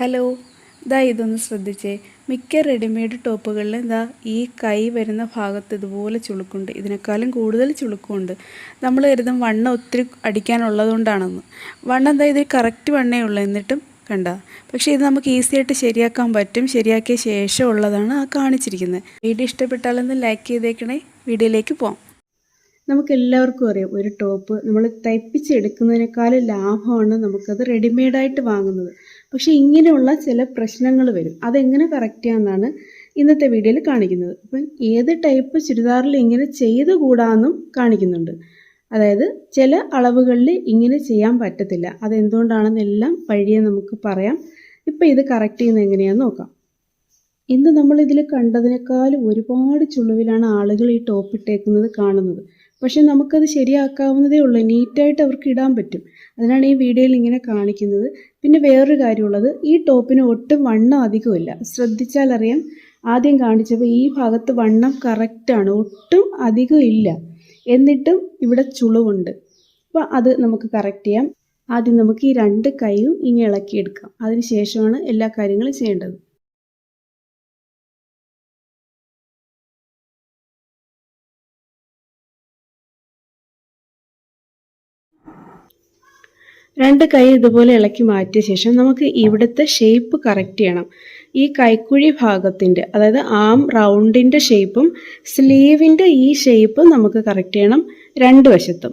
Hello. ഇതാ ഇതൊന്ന് ശ്രദ്ധിച്ചേ. മിക്ക റെഡിമെയ്ഡ് ടോപ്പുകളിൽ ഇതാ ഈ കൈ വരുന്ന ഭാഗത്ത് ഇതുപോലെ ചുളുക്കുണ്ട്. ഇതിനേക്കാളും കൂടുതൽ ചുളുക്കുണ്ട് നമ്മൾ കരുതും വണ്ണം ഒത്തിരി അടിക്കാനുള്ളതുകൊണ്ടാണെന്ന്. വണ്ണം എന്താ ഇത് കറക്റ്റ് വണ്ണേ ഉള്ളൂ എന്നിട്ടും കണ്ട. പക്ഷേ ഇത് നമുക്ക് ഈസി ആയിട്ട് ശരിയാക്കാൻ പറ്റും. ശരിയാക്കിയ ശേഷം ഉള്ളതാണ് ആ കാണിച്ചിരിക്കുന്നത്. വീഡിയോ ഇഷ്ടപ്പെട്ടാലൊന്ന് ലൈക്ക് ചെയ്തേക്കണേ. വീഡിയോയിലേക്ക് പോകാം നമുക്ക് എല്ലാവർക്കും അറിയാം ഒരു ടോപ്പ് നമ്മൾ തയ്പ്പിച്ചെടുക്കുന്നതിനേക്കാളും ലാഭമാണ് നമുക്കത് റെഡിമെയ്ഡായിട്ട് വാങ്ങുന്നത്. പക്ഷേ ഇങ്ങനെയുള്ള ചില പ്രശ്നങ്ങൾ വരും. അതെങ്ങനെ കറക്റ്റ് ചെയ്യാമെന്നാണ് ഇന്നത്തെ വീഡിയോയിൽ കാണിക്കുന്നത്. അപ്പം ഏത് ടൈപ്പ് ചുരിദാറിൽ ഇങ്ങനെ ചെയ്ത് കൂടാമെന്നും കാണിക്കുന്നുണ്ട്. അതായത് ചില അളവുകളിൽ ഇങ്ങനെ ചെയ്യാൻ പറ്റത്തില്ല. അതെന്തുകൊണ്ടാണെന്നെല്ലാം വഴിയെ നമുക്ക് പറയാം. ഇപ്പം ഇത് കറക്റ്റ് ചെയ്യുന്നത് എങ്ങനെയാണെന്ന് നോക്കാം. ഇന്ന് നമ്മൾ ഇതിൽ കണ്ടതിനേക്കാളും ഒരുപാട് ചുളിവിലാണ് ആളുകൾ ഈ ടോപ്പ് ഇട്ടേക്കുന്നത് കാണുന്നത്. പക്ഷെ നമുക്കത് ശരിയാക്കാവുന്നതേ ഉള്ളൂ. നീറ്റായിട്ട് അവർക്ക് ഇടാൻ പറ്റും. അതിനാണ് ഈ വീഡിയോയിൽ ഇങ്ങനെ കാണിക്കുന്നത്. പിന്നെ വേറൊരു കാര്യമുള്ളത് ഈ ടോപ്പിന് ഒട്ടും വണ്ണം അധികമില്ല ശ്രദ്ധിച്ചാലറിയാം ആദ്യം കാണിച്ചപ്പോൾ ഈ ഭാഗത്ത് വണ്ണം കറക്റ്റാണ് ഒട്ടും അധികം ഇല്ല എന്നിട്ടും ഇവിടെ ചുളിവുണ്ട്. അപ്പോൾ അത് നമുക്ക് കറക്റ്റ് ചെയ്യാം. ആദ്യം നമുക്ക് ഈ രണ്ട് കൈയും ഇങ്ങനെ ഇളക്കിയെടുക്കാം. അതിന് ശേഷമാണ് എല്ലാ കാര്യങ്ങളും ചെയ്യേണ്ടത്. രണ്ട് കൈ ഇതുപോലെ ഇളക്കി മാറ്റിയ ശേഷം നമുക്ക് ഇവിടുത്തെ ഷേപ്പ് കറക്റ്റ് ചെയ്യണം. ഈ കൈക്കുഴി ഭാഗത്തിന്റെ അതായത് ആം റൗണ്ടിന്റെ ഷേപ്പും സ്ലീവിന്റെ ഈ ഷേപ്പും നമുക്ക് കറക്റ്റ് ചെയ്യണം രണ്ട് വശത്തും.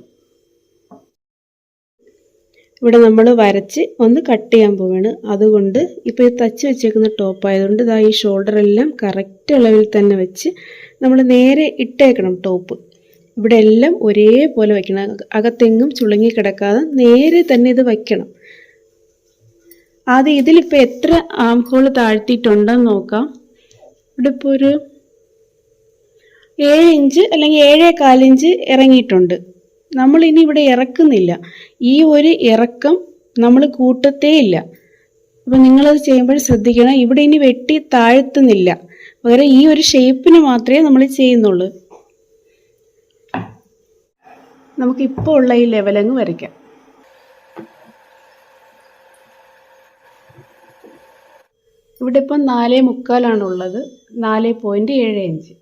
ഇവിടെ നമ്മൾ വരച്ച് ഒന്ന് കട്ട് ചെയ്യാൻ പോവാണ്. അതുകൊണ്ട് ഇപ്പോൾ ഈ തച്ച് വെച്ചേക്കുന്ന ടോപ്പ് ആയതുകൊണ്ട് ഇതാ ഈ ഷോൾഡർ എല്ലാം കറക്റ്റ് അളവിൽ തന്നെ വെച്ച് നമ്മൾ നേരെ ഇട്ടേക്കണം ടോപ്പ് ഇവിടെ എല്ലാം ഒരേപോലെ വയ്ക്കണം. അകത്തെങ്ങും ചുളുങ്ങി കിടക്കാതെ നേരെ തന്നെ ഇത് വയ്ക്കണം. ആദ്യം ഇതിലിപ്പോൾ എത്ര ആം ഹോൾ താഴ്ത്തിയിട്ടുണ്ടെന്ന് നോക്കാം. ഇവിടെ ഇപ്പോൾ ഒരു ഏഴ് ഇഞ്ച് അല്ലെങ്കിൽ ഏഴേ കാലിഞ്ച് ഇറങ്ങിയിട്ടുണ്ട്. നമ്മൾ ഇനി ഇവിടെ ഇറക്കുന്നില്ല. ഈ ഒരു ഇറക്കം നമ്മൾ കൂട്ടത്തേ ഇല്ല. അപ്പം നിങ്ങളത് ചെയ്യുമ്പോൾ ശ്രദ്ധിക്കണം. ഇവിടെ ഇനി വെട്ടി താഴ്ത്തുന്നില്ല. പകരം ഈ ഒരു ഷേപ്പിന് മാത്രമേ നമ്മൾ ചെയ്യുന്നുള്ളൂ. നമുക്ക് ഇപ്പോൾ ഉള്ള ഈ ലെവലങ്ങ് വരയ്ക്കാം. ഇവിടെ ഇപ്പം നാലേ മുക്കാലാണുള്ളത്. നാല് പോയിന്റ് ഏഴ് ഇഞ്ച്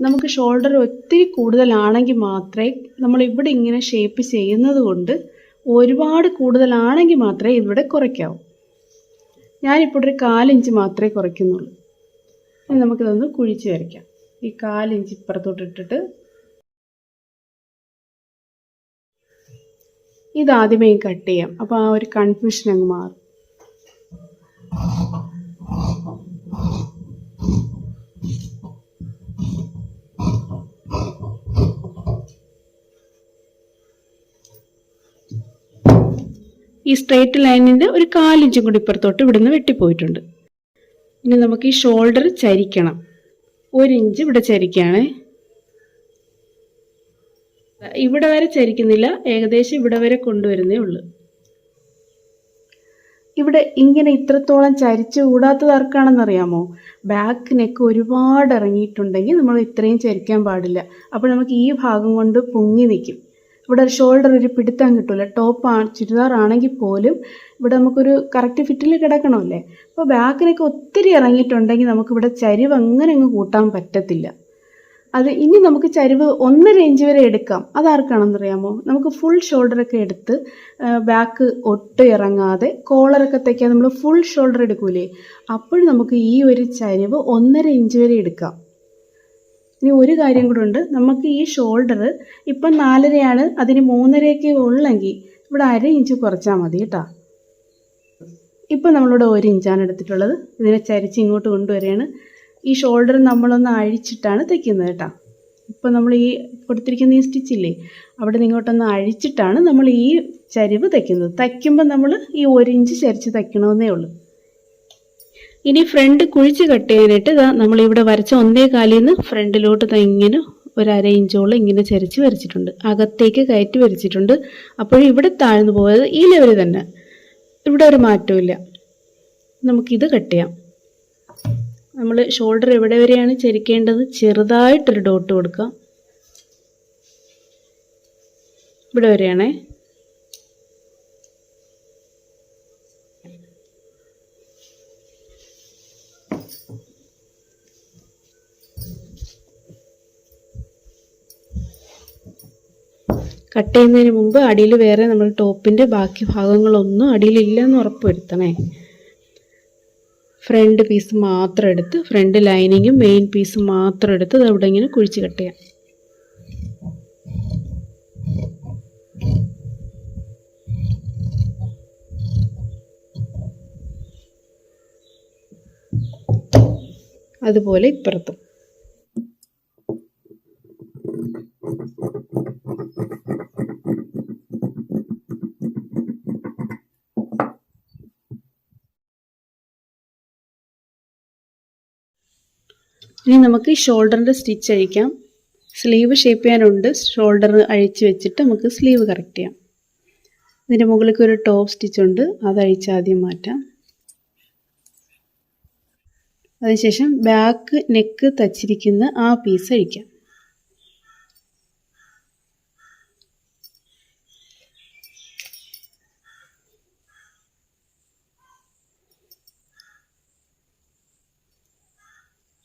നമുക്ക് ഷോൾഡർ ഒത്തിരി കൂടുതലാണെങ്കിൽ മാത്രമേ നമ്മൾ ഇവിടെ ഇങ്ങനെ ഷേപ്പ് ചെയ്യുന്നത് കൊണ്ട് ഒരുപാട് കൂടുതലാണെങ്കിൽ മാത്രമേ ഇവിടെ കുറയ്ക്കാവൂ. ഞാനിപ്പോൾ ഒരു കാലിഞ്ച് മാത്രമേ കുറയ്ക്കുന്നുള്ളൂ. നമുക്കിതൊന്ന് കുഴിച്ച് വരയ്ക്കാം. ഈ കാലിഞ്ച് ഇപ്പുറത്തോട്ടിട്ടിട്ട് ഇതാദ്യമേ കട്ട് ചെയ്യാം. അപ്പോൾ ആ ഒരു കൺഫ്യൂഷൻ അങ്ങ് മാറും. ഈ സ്ട്രേറ്റ് ലൈനിന്റെ ഒരു കാലിഞ്ചും കൂടി ഇപ്പുറത്തോട്ട് ഇവിടുന്ന് വെട്ടിപ്പോയിട്ടുണ്ട്. ഇനി നമുക്ക് ഈ ഷോൾഡർ ചരിക്കണം. ഒരു ഇഞ്ച് ഇവിടെ ചരിക്കുകയാണേ. ഇവിടെ വരെ ചരിക്കുന്നില്ല. ഏകദേശം ഇവിടെ വരെ കൊണ്ടുവരുന്നേ ഉള്ളൂ. ഇവിടെ ഇങ്ങനെ ഇത്രത്തോളം ചരിച്ച് കൂടാത്തത് ആർക്കാണെന്നറിയാമോ ബാക്ക് നെക്ക് ഒരുപാട് ഇറങ്ങിയിട്ടുണ്ടെങ്കിൽ നമ്മൾ ഇത്രയും ചരിക്കാൻ പാടില്ല. അപ്പോൾ നമുക്ക് ഈ ഭാഗം കൊണ്ട് പൊങ്ങി നിൽക്കും. ഇവിടെ ഷോൾഡർ ഒരു പിടുത്തം കിട്ടില്ല ടോപ്പ് ആ ചുരിദാർ ആണെങ്കിൽ പോലും ഇവിടെ നമുക്കൊരു കറക്റ്റ് ഫിറ്റിൽ കിടക്കണമല്ലേ? അപ്പോൾ ബാക്കിനൊക്കെ ഒത്തിരി ഇറങ്ങിയിട്ടുണ്ടെങ്കിൽ നമുക്കിവിടെ ചരിവ് അങ്ങനെ അങ്ങ് കൂട്ടാൻ പറ്റത്തില്ല. അത് ഇനി നമുക്ക് ചരിവ് ഒന്നര ഇഞ്ച് വരെ എടുക്കാം. അതാർക്കാണെന്നറിയാമോ? നമുക്ക് ഫുൾ ഷോൾഡർ ഒക്കെ എടുത്ത് ബാക്ക് ഒട്ടും ഇറങ്ങാതെ കോളറൊക്കെ തയ്ക്കാൻ നമ്മൾ ഫുൾ ഷോൾഡർ എടുക്കൂലേ? അപ്പോൾ നമുക്ക് ഈ ഒരു ചരിവ് ഒന്നര ഇഞ്ച് വരെ എടുക്കാം. ഇനി ഒരു കാര്യം കൂടെ ഉണ്ട്. നമുക്ക് ഈ ഷോൾഡർ ഇപ്പം നാലരയാണ് അതിന് മൂന്നരയൊക്കെ ഉള്ളെങ്കിൽ ഇവിടെ അര ഇഞ്ച് കുറച്ചാൽ മതി കേട്ടോ. ഇപ്പം നമ്മളിവിടെ ഒരു ഇഞ്ചാണ് എടുത്തിട്ടുള്ളത്. ഇതിനെ ചരിച്ച് ഇങ്ങോട്ട് കൊണ്ടുവരികയാണ്. ഈ ഷോൾഡർ നമ്മളൊന്ന് അഴിച്ചിട്ടാണ് തയ്ക്കുന്നത് കേട്ടോ. ഇപ്പോൾ നമ്മൾ ഈ കൊടുത്തിരിക്കുന്ന ഈ സ്റ്റിച്ചില്ലേ അവിടെ നിന്ന് ഇങ്ങോട്ടൊന്ന് അഴിച്ചിട്ടാണ് നമ്മൾ ഈ ചരിവ് തയ്ക്കുന്നത് തയ്ക്കുമ്പോൾ നമ്മൾ ഈ ഒരു ഇഞ്ച് ചരിച്ച് തയ്ക്കണമെന്നേ ഉള്ളൂ. ഇനി ഫ്രണ്ട് കുഴിച്ച് കട്ട് ചെയ്യാനായിട്ട് ഇതാ നമ്മളിവിടെ വരച്ച ഒന്നേ കാലിൽ നിന്ന് ഫ്രണ്ടിലോട്ട് ഇങ്ങനെ ഒരു അര ഇഞ്ചോളം ഇങ്ങനെ ചരിച്ച് വരച്ചിട്ടുണ്ട്. അകത്തേക്ക് കയറ്റി വരച്ചിട്ടുണ്ട്. അപ്പോൾ ഇവിടെ താഴ്ന്നു പോയത് ഈ ലെവൽ തന്നെ. ഇവിടെ ഒരു മാറ്റമില്ല നമുക്കിത് കട്ട് ചെയ്യാം. നമ്മൾ ഷോൾഡർ എവിടെ വരെയാണ് ചരിക്കേണ്ടത്? ചെറുതായിട്ടൊരു ഡോട്ട് കൊടുക്കുക ഇവിടെ വരെയാണേ. കട്ട് ചെയ്യുന്നതിന് മുമ്പ് അടിയിൽ വേറെ നമ്മൾ ടോപ്പിന്റെ ബാക്കി ഭാഗങ്ങളൊന്നും അടിയിലില്ലെന്ന് ഉറപ്പ് വരുത്തണേ ഫ്രണ്ട് പീസ് മാത്രം എടുത്ത് ഫ്രണ്ട് ലൈനിങ്ങും മെയിൻ പീസും മാത്രം എടുത്ത് അത് അവിടെ ഇങ്ങനെ കുഴിച്ച് കട്ട് ചെയ്യാം. അതുപോലെ ഇപ്പുറത്തും. ഇനി നമുക്ക് ഷോൾഡറിന്റെ സ്റ്റിച്ച് അഴിക്കാം. സ്ലീവ് ഷേപ്പ് ചെയ്യാനുണ്ട്. ഷോൾഡർ അഴിച്ച് വെച്ചിട്ട് നമുക്ക് സ്ലീവ് കറക്റ്റ് ചെയ്യാം. ഇതിന്റെ മുകളിലേക്ക് ഒരു ടോപ്പ് സ്റ്റിച്ച് ഉണ്ട്. അത് അഴിച്ച് ആദ്യം മാറ്റാം. അതിനുശേഷം ബാക്ക് നെക്ക് തച്ചിരിക്കുന്ന ആ പീസ് അഴിക്കാം.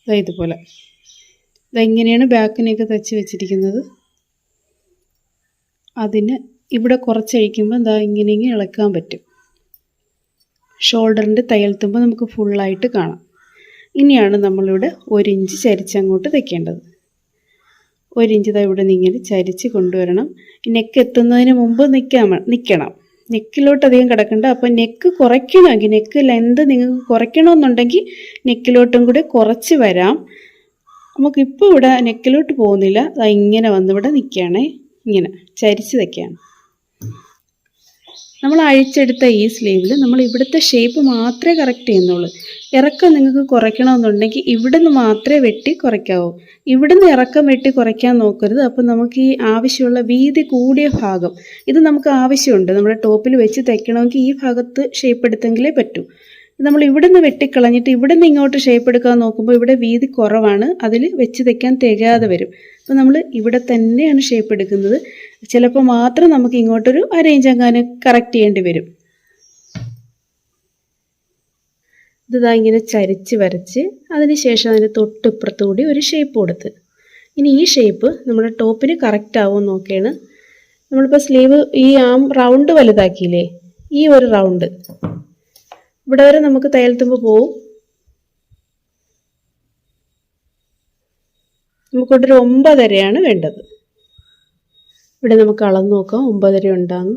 ദാ ഇതുപോലെ. ഇതെങ്ങനെയാണ് ബാക്കിനെയൊക്കെ തച്ച് വെച്ചിരിക്കുന്നത്. അതിന് ഇവിടെ കുറച്ചഴിക്കുമ്പോൾ എന്താ ഇങ്ങനെ ഇങ്ങനെ ഇളക്കാൻ പറ്റും. ഷോൾഡറിന്റെ തയ്യൽത്തുമ്പോൾ തുമ്പ് നമുക്ക് ഫുള്ളായിട്ട് കാണാം. ഇനിയാണ് നമ്മളിവിടെ ഒരു ഇഞ്ച് ചരിച്ചങ്ങോട്ട് തയ്ക്കേണ്ടത്. ഒരു ഇഞ്ച് ദാ ഇവിടെ നിന്ന് ചരിച്ച് കൊണ്ടുവരണം. നെക്ക് എത്തുന്നതിന് മുമ്പ് നിൽക്കാൻ നിൽക്കണം നെക്കിലോട്ട് അധികം കിടക്കണ്ട. അപ്പോൾ നെക്ക് കുറയ്ക്കണമെങ്കിൽ നെക്ക് ലെന്ത് നിങ്ങൾക്ക് കുറയ്ക്കണമെന്നുണ്ടെങ്കിൽ നെക്കിലോട്ടും കൂടി കുറച്ച് വരാം. നമുക്കിപ്പോൾ ഇവിടെ നെക്കിലോട്ട് പോകുന്നില്ല. അത് ഇങ്ങനെ വന്ന് ഇവിടെ നിൽക്കുകയാണേ. ഇങ്ങനെ ചരിച്ച് നിൽക്കുകയാണ് നമ്മൾ അഴിച്ചെടുത്ത ഈ സ്ലീവിൽ നമ്മൾ ഇവിടുത്തെ ഷേപ്പ് മാത്രമേ കറക്റ്റ് ചെയ്യുന്നുള്ളൂ. ഇറക്കം നിങ്ങൾക്ക് കുറയ്ക്കണമെന്നുണ്ടെങ്കിൽ ഇവിടുന്ന് മാത്രമേ വെട്ടി കുറയ്ക്കാവൂ. ഇവിടുന്ന് ഇറക്കം വെട്ടി കുറയ്ക്കാൻ നോക്കരുത്. അപ്പം നമുക്ക് ഈ ആവശ്യമുള്ള വീതി കൂടിയ ഭാഗം ഇത് നമുക്ക് ആവശ്യമുണ്ട്. നമ്മുടെ ടോപ്പിൽ വെച്ച് തയ്ക്കണമെങ്കിൽ ഈ ഭാഗത്ത് ഷേപ്പ് എടുത്തെങ്കിലേ പറ്റൂ. നമ്മൾ ഇവിടുന്ന് വെട്ടിക്കളഞ്ഞിട്ട് ഇവിടുന്ന് ഇങ്ങോട്ട് ഷേപ്പ് എടുക്കാൻ നോക്കുമ്പോൾ ഇവിടെ വീതി കുറവാണ്. അതിൽ വെച്ച് തയ്ക്കാൻ തികയാതെ വരും. അപ്പോൾ നമ്മൾ ഇവിടെ തന്നെയാണ് ഷേപ്പ് എടുക്കുന്നത്. ചിലപ്പോൾ മാത്രം നമുക്ക് ഇങ്ങോട്ടൊരു അരേഞ്ച് അങ്ങനെ കറക്റ്റ് ചെയ്യേണ്ടി വരും. ഇതാ ഇങ്ങനെ ചരിച്ച് വരച്ച് അതിന് ശേഷം അതിന് തൊട്ടിപ്പുറത്ത് കൂടി ഒരു ഷേപ്പ് കൊടുത്ത്. ഇനി ഈ ഷേപ്പ് നമ്മുടെ ടോപ്പിന് കറക്റ്റ് ആവുമെന്ന് നോക്കിയാണ്. നമ്മളിപ്പോൾ സ്ലീവ് ഈ ആം റൗണ്ട് വലുതാക്കിയില്ലേ? ഈ ഒരു റൗണ്ട് ഇവിടെ വരെ നമുക്ക് തയ്യൽത്തുമ്പ് പോവും. നമുക്കൊണ്ടൊരു ഒമ്പതരയാണ് വേണ്ടത്. ഇവിടെ നമുക്ക് അളന്ന് നോക്കാം. ഒമ്പതര ഉണ്ടാകും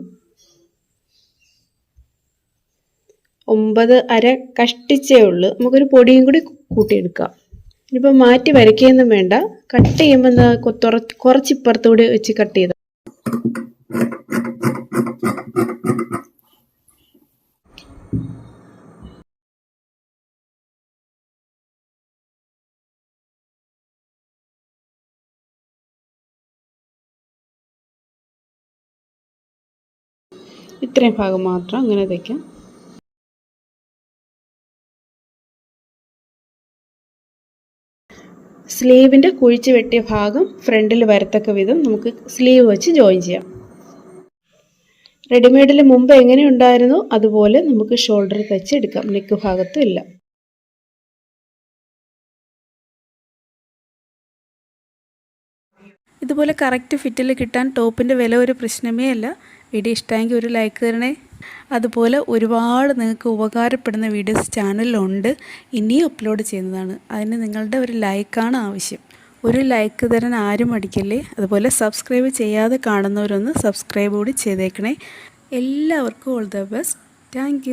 ഒമ്പത് അര കഷ്ടിച്ചേ ഉള്ളൂ. നമുക്കൊരു പൊടിയും കൂടി കൂട്ടിയെടുക്കാം. ഇനിയിപ്പോൾ മാറ്റി വരയ്ക്കുകയൊന്നും വേണ്ട. കട്ട് ചെയ്യുമ്പോൾ എന്താ കുറച്ച് ഇപ്പുറത്തൂടെ വെച്ച് കട്ട് ചെയ്ത ഇത്രയും ഭാഗം മാത്രം അങ്ങനെ തയ്ക്കാം സ്ലീവിന്റെ കുഴിച്ച് വെട്ടിയ ഭാഗം ഫ്രണ്ടിൽ വരത്തക്ക വിധം നമുക്ക് സ്ലീവ് വെച്ച് ജോയിൻ ചെയ്യാം. റെഡിമെയ്ഡിൽ മുമ്പ് എങ്ങനെ ഉണ്ടായിരുന്നോ? അതുപോലെ നമുക്ക് ഷോൾഡർ തയ്ച്ചെടുക്കാം നെക്ക് ഭാഗത്തും ഇല്ല. ഇതുപോലെ കറക്റ്റ് ഫിറ്റിൽ കിട്ടാൻ ടോപ്പിന്റെ വില ഒരു പ്രശ്നമേ അല്ല. വീഡിയോ ഇഷ്ടമെങ്കിൽ ഒരു ലൈക്ക് തരണേ. അതുപോലെ ഒരുപാട് നിങ്ങൾക്ക് ഉപകാരപ്പെടുന്ന വീഡിയോസ് ചാനലിലുണ്ട് ഇനിയും അപ്ലോഡ് ചെയ്യുന്നതാണ്. അതിന് നിങ്ങളുടെ ഒരു ലൈക്കാണ് ആവശ്യം. ഒരു ലൈക്ക് തരാൻ ആരും മടിക്കല്ലേ? അതുപോലെ സബ്സ്ക്രൈബ് ചെയ്യാതെ കാണുന്നവരൊന്ന് സബ്സ്ക്രൈബ് കൂടി ചെയ്തേക്കണേ. എല്ലാവർക്കും ഓൾ ദ ബെസ്റ്റ് താങ്ക്